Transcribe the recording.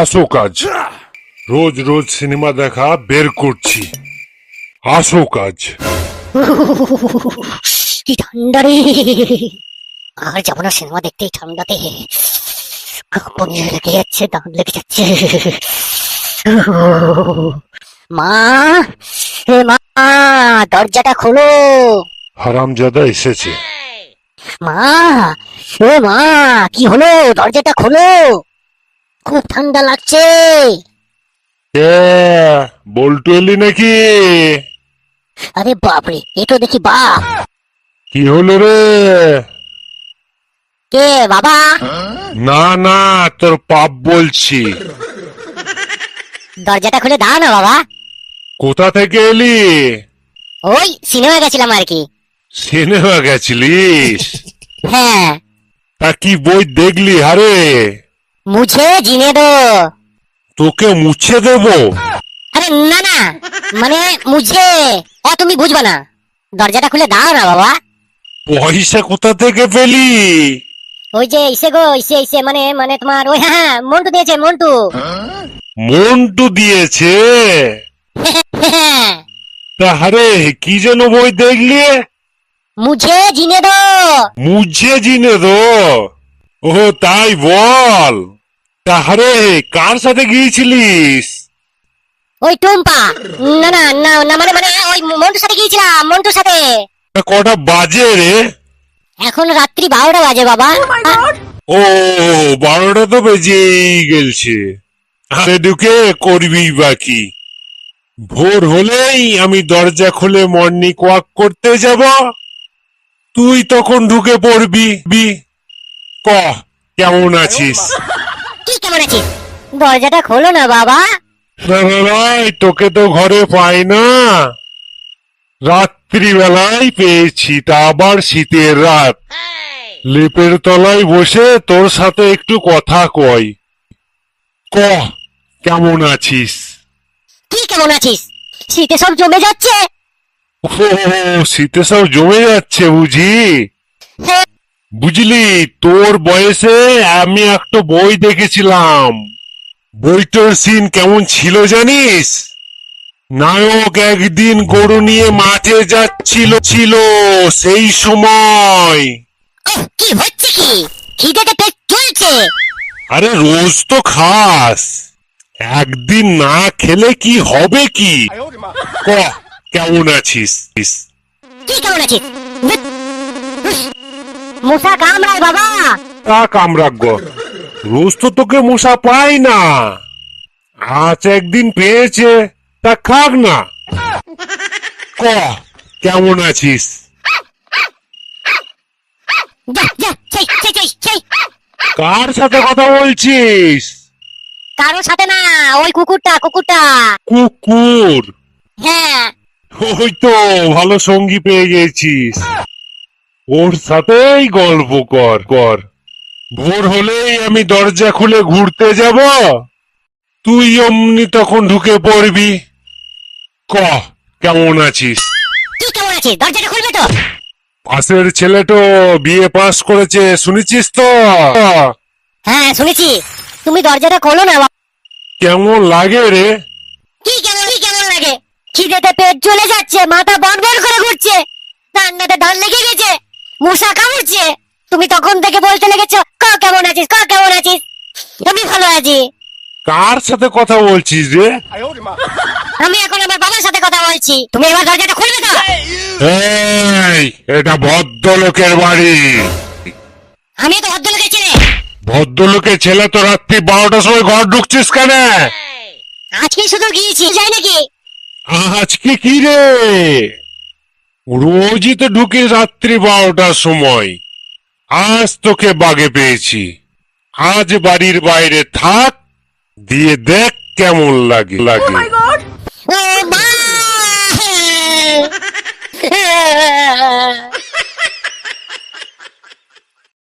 আসো কাজ। রোজ রোজ সিনেমা দেখা বের করছি। আসো কাজ। কি ঠান্ডা রে। আর যাব না সিনেমা দেখতে এই ঠান্ডাতে। কাঁপুনি লেগে যাচ্ছে দাঁত লেগে যাচ্ছে। মা হে মা দরজাটা খোলো। হারামজাদা এসেছে। মা ও মা কি হলো? দরজাটা খোলো। খুব ঠান্ডা লাগছে। এ, বল্টু এলি নাকি? আরে বাপরে এটো দেখি বাপ কি হলো রে? কে বাবা? না না তোর পাপ বলছি। দরজাটা খুলে দাও না বাবা। কোথা থেকে এলি? ওই সিনেমা গেছিলাম আর কি। সিনেমা গেছিলিস? হ্যাঁ। তা কি বই দেখলি? হারে মুঝে জিনে দো। তোকে মুছে দেবো। আরে না না। মানে মুঝে। ও তুমি বুঝবা না। দরজাটা খুলে দাও না বাবা। পয়সা কোথা থেকে পেলি? ওই যে ইসে গো ইসে ইসে মানে মানে তোমার ওই হ্যাঁ হ্যাঁ মন্টু দিয়েছে মন্টু। মন্টু দিয়েছে? তা হারে কি যেন বই দেখলি? মুঝে জিনে দো। মুঝে জিনে দো। ও তাই বল। তা হারে কার সাথে গিয়েছিলিস? ওই টুম্পা। না না না না মানে মানে ওই মন্টুর সাথে গিয়েছিলাম মন্টুর সাথে। তা কটা বাজে রে? এখন রাত্রি বারোটা বাজে বাবা। ও বারোটা তো বেজেই গেলছে। আরে ঢুকে করবি বাকি। ভোর হলেই আমি দরজা খুলে মর্নিং ওয়াক করতে যাব। তুই তখন ঢুকে পড়বি বি। ক কেমন আছিস? কি কেমন আছিস? দরজাটা খোলো না বাবা। না, তোকে তো ঘরে পাই না। রাত্রিবেলায় পেয়েছি তা আবার শীতের রাত। লেপের তলায় বসে তোর সাথে একটু কথা কই। ক কেমন আছিস? কি কেমন আছিস? শীতে সব জমে যাচ্ছে? ও শীতে সব জমে যাচ্ছে বুঝি? হ্যাঁ, বুঝলি তোর বয়সে আমি একটা বই দেখেছিলাম। বইটার সিন কেমন ছিল জানিস? নায়ক একদিন গরু নিয়ে মাঠে যাচ্ছিল ছিল সেই সময়। কি হচ্ছে কি? খিদেতে পেট চলছে। আরে রোজ তো খাস। একদিন না খেলে কি হবে কি? ক কেমন আছিস? কি কেমন আছিস? মশা কামড়ায় বাবা। তা রোজ তো তোকে মশা পাই না। আজ একদিন পেয়েছে তা খাক না। ক কেমন আছিস? যা যা সেই সেই সেই সেই কার সাথে কথা বলছিস? কারোর সাথে না ওই কুকুরটা কুকুরটা। কুকুর? হ্যাঁ। ওই তো ভালো সঙ্গী পেয়ে গেছিস। ওর সাথেই গল্প কর কর। ভোর হলেই আমি দরজা খুলে ঘুরতে যাব। তুই অমনি তখন ঢুকে পড়বি। ক কেমন আছিস? কি কেমন আছিস? দরজাটা খুলবে তো? পাশের ছেলেটো বিয়ে পাস করেছে শুনেছিস তো? হ্যাঁ শুনেছি। তুমি দরজাটা খোলো না কেমন লাগে রে? কি কেমন কি কেমন লাগে? খিদেতে পেট চলে যাচ্ছে মাথা বন বন করে ঘুরছে। রান্নাতে ধান লেগে গেছে। মশা কামড়ছে। তুমি তখন থেকে বলতে লেগেছো ক কেমন আছিস? ক কেমন আছিস? আমি ভালো আছি। কার সাথে কথা বলছিস রে? আমি এখন আমার বাবার সাথে কথা বলছি। তুমি এবার দরজাটা খুলবে তো? এই এটা ভদ্রলোকের বাড়ি। আমি তো ভদ্রলোকের ছেলে। ভদ্রলোকের ছেলে তো রাত্রি বারোটার সময় ঘর ঢুকছিস কেন? আজকে শুধু গিয়েছি। যাই নাকি? আজকে কি রে? রোজই তো ঢুকে রাত্রি বারোটার সময়। আজ তোকে বাগে পেয়েছি। আজ বাড়ির বাইরে থাক দিয়ে দেখ কেমন লাগে। লাগে ও মা